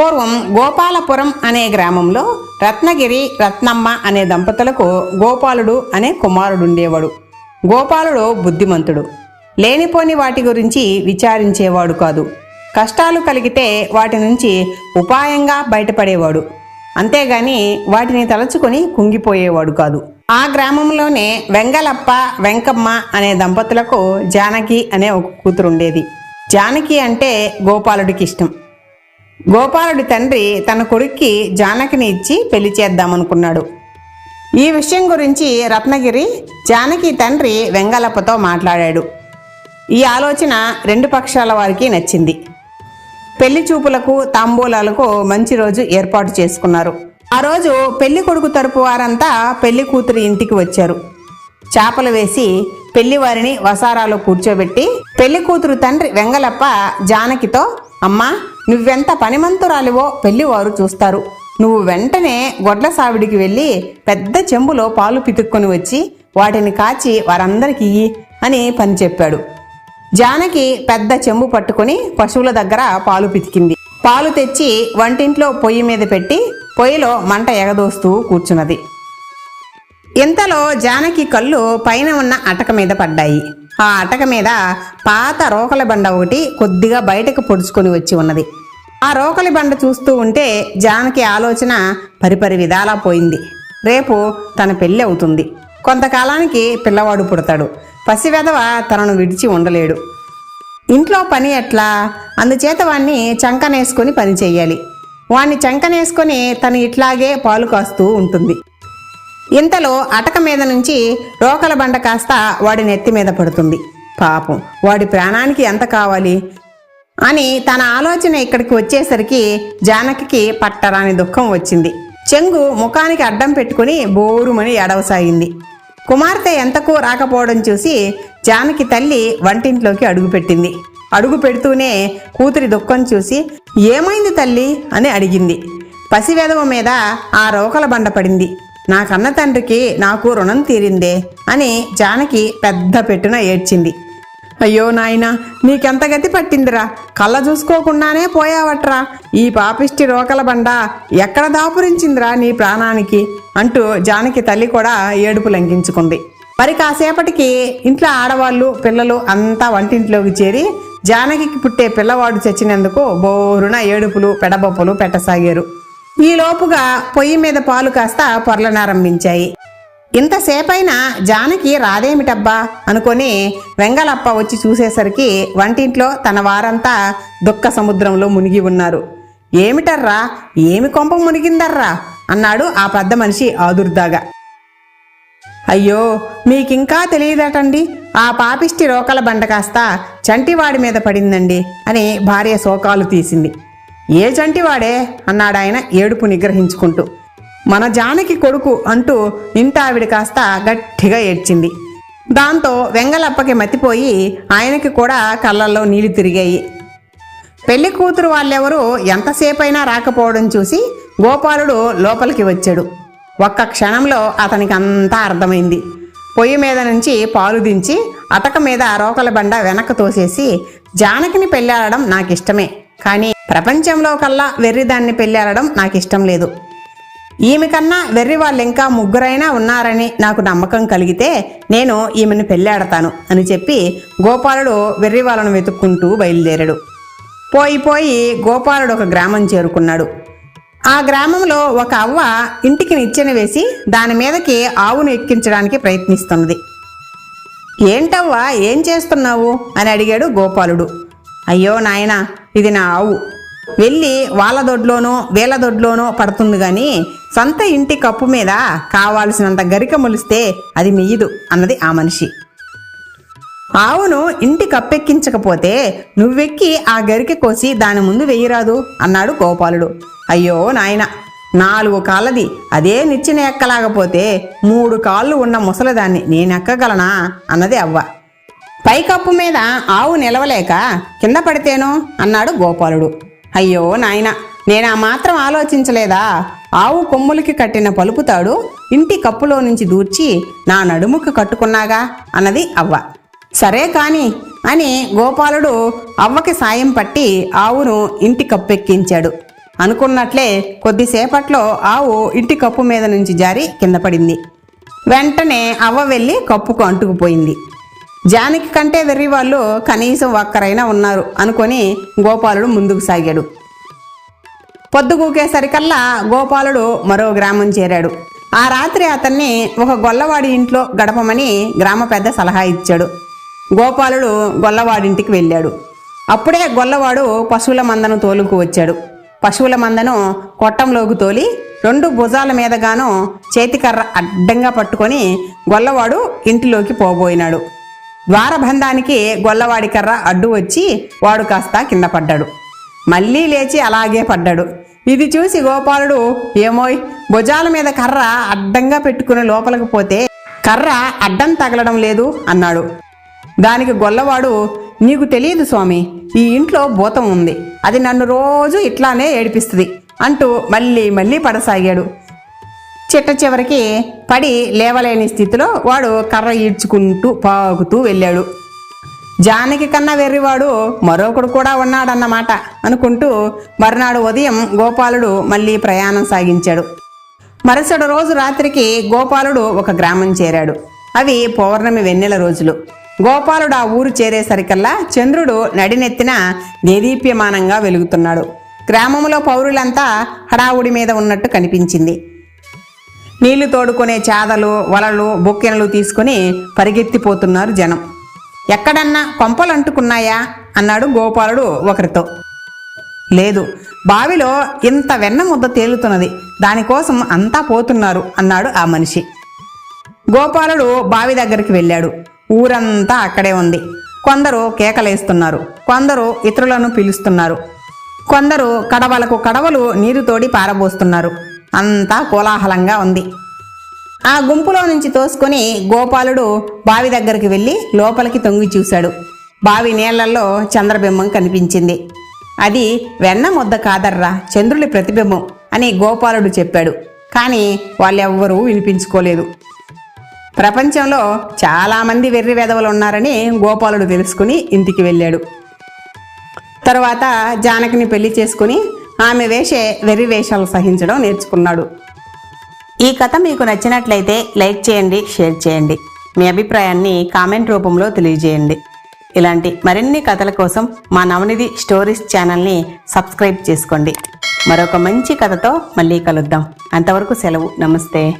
పూర్వం గోపాలపురం అనే గ్రామంలో రత్నగిరి రత్నమ్మ అనే దంపతులకు గోపాలుడు అనే కుమారుడుండేవాడు. గోపాలుడు బుద్ధిమంతుడు. లేనిపోని వాటి గురించి విచారించేవాడు కాదు. కష్టాలు కలిగితే వాటి నుంచి ఉపాయంగా బయటపడేవాడు. అంతేగాని వాటిని తలుచుకొని కుంగిపోయేవాడు కాదు. ఆ గ్రామంలోనే వెంగలప్ప వెంకమ్మ అనే దంపతులకు జానకి అనే ఒక కూతురుండేది. జానకి అంటే గోపాలుడికి ఇష్టం గోపాలుడి తండ్రి తన కొడుక్కి జానకిని ఇచ్చి పెళ్ళి చేద్దామనుకున్నాడు. ఈ విషయం గురించి రత్నగిరి జానకి తండ్రి వెంగలప్పతో మాట్లాడాడు. ఈ ఆలోచన రెండు పక్షాల వారికి నచ్చింది. పెళ్ళి చూపులకు తాంబూలాలకు మంచి రోజు ఏర్పాటు చేసుకున్నారు. ఆ రోజు పెళ్ళి కొడుకు తరపు వారంతా పెళ్ళి కూతురి ఇంటికి వచ్చారు. చేపలు వేసి పెళ్ళివారిని వసారాలో కూర్చోబెట్టి పెళ్ళి కూతురు తండ్రి వెంగలప్ప జానకితో అమ్మా నువ్వెంత పనిమంతురాలివో పెళ్ళివారు చూస్తారు. నువ్వు వెంటనే గొడ్ల సావిడికి వెళ్ళి పెద్ద చెంబులో పాలు పితుక్కొని వచ్చి వాటిని కాచి వారందరికీ అని పని చెప్పాడు. జానకి పెద్ద చెంబు పట్టుకుని పశువుల దగ్గర పాలు పితికింది. పాలు తెచ్చి వంటింట్లో పొయ్యి మీద పెట్టి పొయ్యిలో మంట ఎగదోస్తూ కూర్చున్నది. ఇంతలో జానకి కళ్ళు పైన ఉన్న అటక మీద పడ్డాయి. ఆ అటక మీద పాత రోకల బండ ఒకటి కొద్దిగా బయటకు పొడుచుకొని వచ్చి ఉన్నది. ఆ రోకలి బండ చూస్తూ ఉంటే జానకి ఆలోచన పరిపరి విధాలా పోయింది. రేపు తన పెళ్ళి అవుతుంది. కొంతకాలానికి పిల్లవాడు పుడతాడు. పసివెదవ తనను విడిచి ఉండలేడు. ఇంట్లో పని ఎట్లా? అందుచేత వాణ్ణి చంకనేసుకొని పని చెయ్యాలి. వాణ్ణి చంకనేసుకొని తను ఇట్లాగే పాలు కాస్తూ ఉంటుంది. ఇంతలో అటక మీద నుంచి రోకల బండ కాస్త వాడి నెత్తి మీద పడుతుంది. పాపం వాడి ప్రాణానికి ఎంత కావాలి? అని తన ఆలోచన ఇక్కడికి వచ్చేసరికి జానకికి పట్టరాని దుఃఖం వచ్చింది. చెంగు ముఖానికి అడ్డం పెట్టుకుని బోరుమని ఎడవసాగింది కుమార్తె ఎంతకు రాకపోవడం చూసి జానకి తల్లి వంటింట్లోకి అడుగుపెట్టింది. అడుగు పెడుతూనే కూతురి దుఃఖం చూసి ఏమైంది తల్లి? అని అడిగింది. పసివెదవ మీద ఆ రోకల బండ పడింది. నా కన్న తండ్రికి నాకు రుణం తీరిందే అని జానకి పెద్ద పెట్టున ఏడ్చింది. అయ్యో నాయనా నీకెంత గతి పట్టిందిరా? కళ్ళ చూసుకోకుండానే పోయావట్రా. ఈ పాపిష్టి రోకల బండ ఎక్కడ దాపురించిందిరా నీ ప్రాణానికి? అంటూ జానకి తల్లి కూడా ఏడుపు లంఘించుకుంది. మరి కాసేపటికి ఇంట్లో ఆడవాళ్ళు పిల్లలు అంతా వంటింట్లోకి చేరి జానకికి పుట్టే పిల్లవాడు చచ్చినందుకు బోరున ఏడుపులు పెడబొప్పులు పెట్టసాగారు. ఈ లోపుగా పొయ్యి మీద పాలు కాస్త పొరలనారంభించాయి ఇంతసేపైనా జానకి రాదేమిటబ్బా? అనుకొని వెంగలప్ప వచ్చి చూసేసరికి వంటింట్లో తన వారంతా దుఃఖ సముద్రంలో మునిగి ఉన్నారు. ఏమిటర్రా? ఏమి కొంప మునిగిందర్రా? అన్నాడు ఆ పెద్ద మనిషి ఆదుర్దాగా. అయ్యో మీకింకా తెలియదటండి? ఆ పాపిష్టి రోకల బండ కాస్త చంటివాడి మీద పడిందండి అని భార్య శోకాలు తీసింది. ఏ చంటివాడే? అన్నాడాయన ఏడుపు నిగ్రహించుకుంటూ. మన జానకి కొడుకు అంటూ ఇంత ఆవిడ కాస్త గట్టిగా ఏడ్చింది. దాంతో వెంగలప్పకి మతిపోయి ఆయనకి కూడా కళ్ళల్లో నీళ్ళు తిరిగాయి. పెళ్ళి కూతురు వాళ్ళెవరూ ఎంతసేపైనా రాకపోవడం చూసి గోపాలుడు లోపలికి వచ్చాడు. ఒక్క క్షణంలో అతనికి అంతా అర్థమైంది. పొయ్యి మీద నుంచి పాలు దించి అటక మీద రోకల బండ వెనక్కి తోసేసి జానకిని పెళ్ళాడడం నాకిష్టమే. కానీ ప్రపంచంలో కల్లా వెర్రిదాన్ని పెళ్ళాడడం ఇష్టం లేదు. ఈమె కన్నా వెర్రి వాళ్ళు ఇంకా ముగ్గురైనా ఉన్నారని నాకు నమ్మకం కలిగితే నేను ఈమెను పెళ్ళాడతాను అని చెప్పి గోపాలుడు వెర్రి వాళ్ళను వెతుక్కుంటూ బయలుదేరాడు. పోయి పోయి గోపాలుడు ఒక గ్రామం చేరుకున్నాడు. ఆ గ్రామంలో ఒక అవ్వ ఇంటికి నిచ్చెన వేసి దాని మీదకి ఆవును ఎక్కించడానికి ప్రయత్నిస్తున్నది. ఏంటవ్వా ఏం చేస్తున్నావు? అని అడిగాడు గోపాలుడు. అయ్యో నాయనా ఇది నా ఆవు. వెళ్ళి వాళ్ళ దొడ్లోనో వీళ్ళ దొడ్లోనో పడుతుంది కానీ సొంత ఇంటి కప్పు మీద కావాల్సినంత గరిక మొలిస్తే అది మెయ్యదు అన్నది ఆ మనిషి. ఆవును ఇంటి కప్పెక్కించకపోతే నువ్వెక్కి ఆ గరిక కోసి దాని ముందు వెయ్యరాదు అన్నాడు గోపాలుడు. అయ్యో నాయన నాలుగు కాళ్ళది అదే నిచ్చిన ఎక్కలాగపోతే మూడు కాళ్ళు ఉన్న ముసలిదాన్ని నేనెక్కగలనా అన్నది అవ్వ. పైకప్పు మీద ఆవు నిలవలేక కింద పడితేను అన్నాడు గోపాలుడు. అయ్యో నాయన నేను ఆ మాత్రం ఆలోచించలేదా? ఆవు కొమ్ములకి కట్టిన పలుపుతాడు ఇంటి కప్పులో నుంచి దూర్చి నా నడుముకు కట్టుకున్నాగా అన్నది అవ్వ. సరే కాని అని గోపాలుడు అవ్వకి సాయం పట్టి ఆవును ఇంటి కప్పెక్కించాడు. అనుకున్నట్లే కొద్దిసేపట్లో ఆవు ఇంటి కప్పు మీద నుంచి జారి కింద పడింది. వెంటనే అవ్వ వెళ్ళి కప్పుకు అంటుకుపోయింది. జానకి కంటే వెర్రి వాళ్ళు కనీసం ఒక్కరైనా ఉన్నారు అనుకొని గోపాలుడు ముందుకు సాగాడు. పొద్దుగూకేసరికల్లా గోపాలుడు మరో గ్రామం చేరాడు. ఆ రాత్రి అతన్ని ఒక గొల్లవాడి ఇంట్లో గడపమని గ్రామ పెద్ద సలహా ఇచ్చాడు. గోపాలుడు గొల్లవాడింటికి వెళ్ళాడు. అప్పుడే గొల్లవాడు పశువుల మందను తోలుకు వచ్చాడు. పశువుల మందను కొట్టంలోకి తోలి రెండు భుజాల మీదగాను చేతికర్ర అడ్డంగా పట్టుకొని గొల్లవాడు ఇంటిలోకి పోబోయినాడు. ద్వారబంధానికి గొల్లవాడి కర్ర అడ్డు వచ్చి వాడు కాస్త కింద పడ్డాడు. మళ్ళీ లేచి అలాగే పడ్డాడు. ఇది చూసి గోపాలుడు ఏమోయ్ భుజాల మీద కర్ర అడ్డంగా పెట్టుకుని లోపలికి పోతే కర్ర అడ్డం తగలడం లేదు అన్నాడు. దానికి గొల్లవాడు నీకు తెలియదు స్వామి ఈ ఇంట్లో భూతం ఉంది. అది నన్ను రోజు ఇట్లానే ఏడిపిస్తుంది అంటూ మళ్ళీ మళ్ళీ పడసాగాడు. చిట్ట చివరికి పడి లేవలేని స్థితిలో వాడు కర్ర ఈడ్చుకుంటూ పాగుతూ వెళ్ళాడు. జానకి కన్నా వెర్రివాడు మరొకడు కూడా ఉన్నాడన్నమాట అనుకుంటూ మరునాడు ఉదయం గోపాలుడు మళ్ళీ ప్రయాణం సాగించాడు. మరుసటి రోజు రాత్రికి గోపాలుడు ఒక గ్రామం చేరాడు. అవి పౌర్ణమి వెన్నెల రోజులు. గోపాలుడు ఆ ఊరు చేరేసరికల్లా చంద్రుడు నడినెత్తిన దేదీప్యమానంగా వెలుగుతున్నాడు. గ్రామంలో పౌరులంతా హడావుడి మీద ఉన్నట్టు కనిపించింది. నీళ్ళు తోడుకునే చాదలు వలలు బొక్కెనలు తీసుకుని పరిగెత్తిపోతున్నారు జనం. ఎక్కడన్నా కొంపలు అంటుకున్నాయా? అన్నాడు గోపాలుడు ఒకరితో. లేదు బావిలో ఇంత వెన్న ముద్ద తేలుతున్నది దానికోసం అంతా పోతున్నారు అన్నాడు ఆ మనిషి. గోపాలుడు బావి దగ్గరికి వెళ్ళాడు. ఊరంతా అక్కడే ఉంది. కొందరు కేకలేస్తున్నారు. కొందరు ఇతరులను పిలుస్తున్నారు. కొందరు కడవలకు కడవలు నీరు తోడి పారబోస్తున్నారు. అంతా కోలాహలంగా ఉంది. ఆ గుంపులో నుంచి తోసుకొని గోపాలుడు బావి దగ్గరికి వెళ్ళి లోపలికి తొంగి చూశాడు. బావి నీళ్ళలో చంద్రబింబం కనిపించింది. అది వెన్న ముద్ద కాదర్రా చంద్రుడి ప్రతిబింబం అని గోపాలుడు చెప్పాడు. కానీ వాళ్ళెవ్వరూ వినిపించుకోలేదు. ప్రపంచంలో చాలామంది వెర్రి వెధవలు ఉన్నారని గోపాలుడు తెలుసుకుని ఇంటికి వెళ్ళాడు. తరువాత జానకిని పెళ్ళి చేసుకుని ఆమె వేషే వెర్రి వేషాలు సహించడం నేర్చుకున్నాడు. ఈ కథ మీకు నచ్చినట్లయితే లైక్ చేయండి షేర్ చేయండి. మీ అభిప్రాయాన్ని కామెంట్ రూపంలో తెలియజేయండి. ఇలాంటి మరిన్ని కథల కోసం మా నవనిధి స్టోరీస్ ఛానల్ని సబ్స్క్రైబ్ చేసుకోండి. మరొక మంచి కథతో మళ్ళీ కలుద్దాం. అంతవరకు సెలవు. నమస్తే.